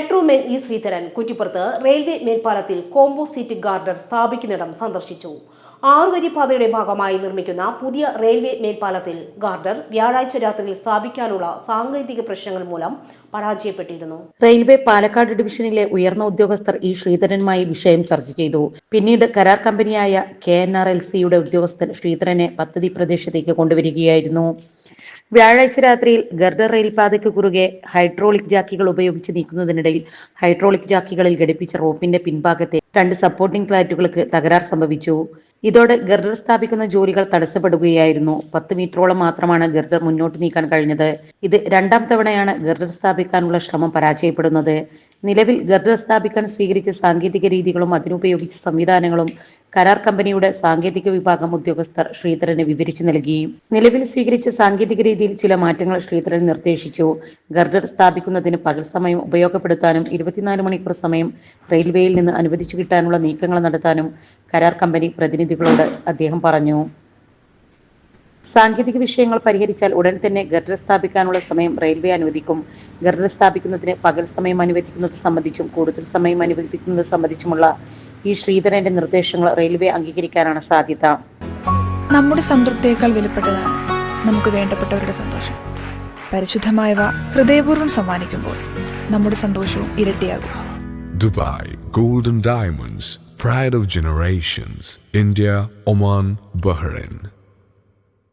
Metro man E Sreedharan കുറ്റിപ്പുറത്ത് railway മേൽപ്പാലത്തിൽ composite girder സ്ഥാപിക്കുന്നിടം സന്ദർശിച്ചു. ആറുവരി പാതയുടെ ഭാഗമായി നിർമ്മിക്കുന്ന പുതിയ റെയിൽവേ മേൽപ്പാലത്തിൽ ഗാർഡർ വ്യാഴാഴ്ച രാത്രിയിൽ സ്ഥാപിക്കാനുള്ള സാങ്കേതിക പ്രശ്നങ്ങൾ മൂലം പരാജയപ്പെട്ടിരുന്നു. റെയിൽവേ പാലക്കാട് ഡിവിഷനിലെ ഉയർന്ന ഉദ്യോഗസ്ഥർ ഈ ശ്രീധരനുമായി വിഷയം ചർച്ച ചെയ്തു. പിന്നീട് കരാർ കമ്പനിയായ കെ എൻ ആർ എൽ സിയുടെ ഉദ്യോഗസ്ഥൻ ശ്രീധരനെ പദ്ധതി പ്രദേശത്തേക്ക് കൊണ്ടുവരികയായിരുന്നു. വ്യാഴാഴ്ച രാത്രിയിൽ ഗർഡർ റെയിൽപാതയ്ക്ക് കുറുകെ ഹൈഡ്രോളിക് ജാക്കികൾ ഉപയോഗിച്ച് നീക്കുന്നതിനിടയിൽ ഹൈഡ്രോളിക് ജാക്കികളിൽ ഘടിപ്പിച്ച റോപ്പിന്റെ പിൻഭാഗത്തെ രണ്ട് സപ്പോർട്ടിംഗ് ഫ്ലാറ്റുകൾക്ക് തകരാർ സംഭവിച്ചു. ഇതോടെ ഗർഡർ സ്ഥാപിക്കുന്ന ജോലികൾ തടസ്സപ്പെടുകയായിരുന്നു. പത്ത് മീറ്ററോളം മാത്രമാണ് ഗർഡർ മുന്നോട്ട് നീക്കാൻ കഴിഞ്ഞത്. ഇത് രണ്ടാം തവണയാണ് ഗർഡർ സ്ഥാപിക്കാനുള്ള ശ്രമം പരാജയപ്പെടുന്നത്. നിലവിൽ ഗർഡർ സ്ഥാപിക്കാൻ സ്വീകരിച്ച സാങ്കേതിക രീതികളും അതിനുപയോഗിച്ച സംവിധാനങ്ങളും കരാർ കമ്പനിയുടെ സാങ്കേതിക വിഭാഗം ഉദ്യോഗസ്ഥർ ശ്രീധരന് വിവരിച്ചു നൽകി. നിലവിൽ സ്വീകരിച്ച സാങ്കേതിക രീതിയിൽ ചില മാറ്റങ്ങൾ ശ്രീധരൻ നിർദ്ദേശിച്ചു. ഗർഡർ സ്ഥാപിക്കുന്നതിന് പകൽ സമയം ഉപയോഗപ്പെടുത്താനും ഇരുപത്തിനാല് മണിക്കൂർ സമയം റെയിൽവേയിൽ നിന്ന് അനുവദിച്ചു കിട്ടാനുള്ള നീക്കങ്ങൾ നടത്താനും കരാർ കമ്പനി പ്രതിനിധികളോട് അദ്ദേഹം പറഞ്ഞു. സാങ്കേതിക വിഷയങ്ങൾ പരിഹരിച്ചാൽ ഉടൻ തന്നെ ഗർഡർ സ്ഥാപിക്കാനുള്ള സമയം റെയിൽവേ അനുവദിക്കും. ഗർഡർ സ്ഥാപിക്കുന്നതിന് പകൽ സമയം അനുവദിക്കുന്നത് സംബന്ധിച്ചും കൂടുതൽ സമയം അനുവദിക്കുന്നത് സംബന്ധിച്ചുമുള്ള ഈ ശ്രീധരന്റെ നിർദ്ദേശങ്ങൾ റെയിൽവേ അംഗീകരിക്കാനാണ് സാധ്യത. നമ്മുടെ സംതൃപ്തിയേക്കാൾ വിലപ്പെട്ടതാണ് നമുക്ക് വേണ്ടപ്പെട്ടവരുടെ സന്തോഷം. പരിശുദ്ധമായവ ഹൃദയപൂർവം സമ്മാനിക്കുമ്പോൾ നമ്മുടെ സന്തോഷവും ഇരട്ടിയാകും. Dubai golden diamonds pride of generations India Oman Bahrain.